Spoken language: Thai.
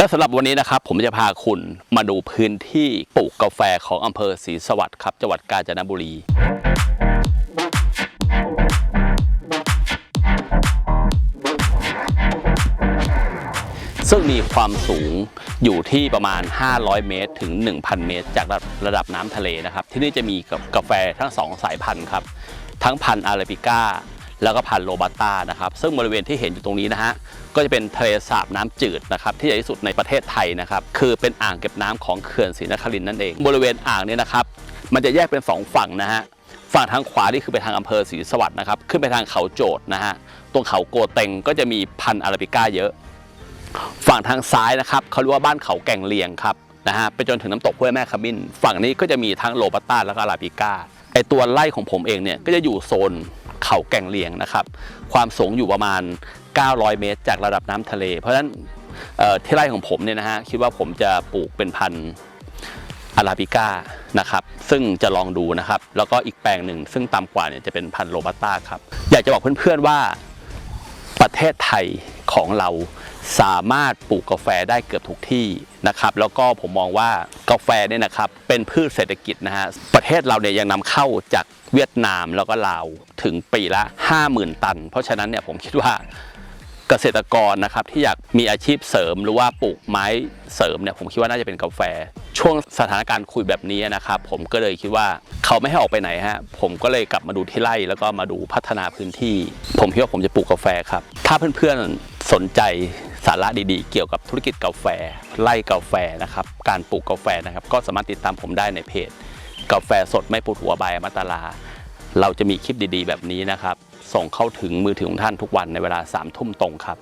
และสำหรับวันนี้นะครับผมจะพาคุณมาดูพื้นที่ปลูกกาแฟของอำเภอศรีสวัสดิ์ครับจังหวัดกาญจนบุรีซึ่งมีความสูงอยู่ที่ประมาณ 500 เมตร ถึง 1,000 เมตร จากระระดับน้ำทะเลนะครับ ที่นี่จะมีกับกาแฟทั้งสองสายพันธุ์ครับ ทั้งพันธุ์อาราบิก้า แล้วก็พันธุ์โรบัสต้านะครับ ซึ่งบริเวณที่เห็นอยู่ตรงนี้นะฮะ ก็จะเป็นทะเลสาบน้ำจืดนะครับที่ใหญ่ที่สุดในประเทศไทยนะครับ คือเป็นอ่างเก็บน้ำของเขื่อนศรีนครินนั่นเอง บริเวณอ่างเนี่ยนะครับ มันจะแยกเป็นสองฝั่งนะฮะ ฝั่งทางขวานี่คือไปทางอำเภอศรีสวัสดิ์นะครับ ขึ้นไปทางเขาโจดนะฮะ ตรงเขาโกเต็งก็จะมีพันธุ์อาราบิก้าเยอะ ฝั่งทางซ้ายนะครับเขาเรียกว่าบ้านเขาแก่งเลียงครับนะฮะ ไปจนถึงน้ำตกห้วยแม่ขมิ้น ฝั่งนี้ก็จะมีทั้งโรบัสต้าแล้วก็อาราบิก้าไอตัวไร่ของผมเองเนี่ยก็จะอยู่โซน เขาแก่งเลียงนะครับ ความสูงอยู่ประมาณ 900 เมตร จากระดับน้ำทะเล เพราะฉะนั้นที่ไร่ของผมเนี่ยนะฮะคิดว่าผมจะปลูกเป็นพันธุ์อาราบิก้านะครับ ซึ่งจะลองดูนะครับ แล้วก็อีกแปลงหนึ่งซึ่งต่ำกว่าเนี่ยจะเป็นพันธุ์โรบัสต้าครับ อยากจะบอกเพื่อนๆว่าประเทศไทยของเราสามารถปลูกกาแฟได้เกือบทุกที่นะครับ แล้วก็ผมมองว่า กาแฟเนี่ยนะครับเป็นพืชเศรษฐกิจนะฮะประเทศเราเนี่ยยังนำเข้าจากเวียดนามแล้วก็ลาวถึงปีละ 50,000 ตัน เพราะฉะนั้นเนี่ยผมคิดว่าเกษตรกรนะครับที่อยากมีอาชีพเสริมหรือว่าปลูกไม้เสริมเนี่ยผมคิดว่าน่าจะเป็นกาแฟ ช่วงสถานการณ์คุยแบบนี้นะครับผมก็เลยคิดว่าเขาไม่ให้ออกไปไหนฮะผมก็เลยกลับมาดูที่ไร่แล้วก็มาดูพัฒนาพื้นที่ ผมคิดว่าผมจะปลูกกาแฟครับถ้าเพื่อนๆสนใจ สาระดีๆ เกี่ยวกับธุรกิจกาแฟ ไล่กาแฟนะครับ การปลูกกาแฟนะครับ ก็สามารถติดตามผมได้ในเพจ กาแฟสดไม่ปวดหัวบายมัตตาลา เราจะมีคลิปดีๆ แบบนี้นะครับ ส่งเข้าถึงมือถือของท่านทุกวันในเวลา3ามทุ่มตรงครับ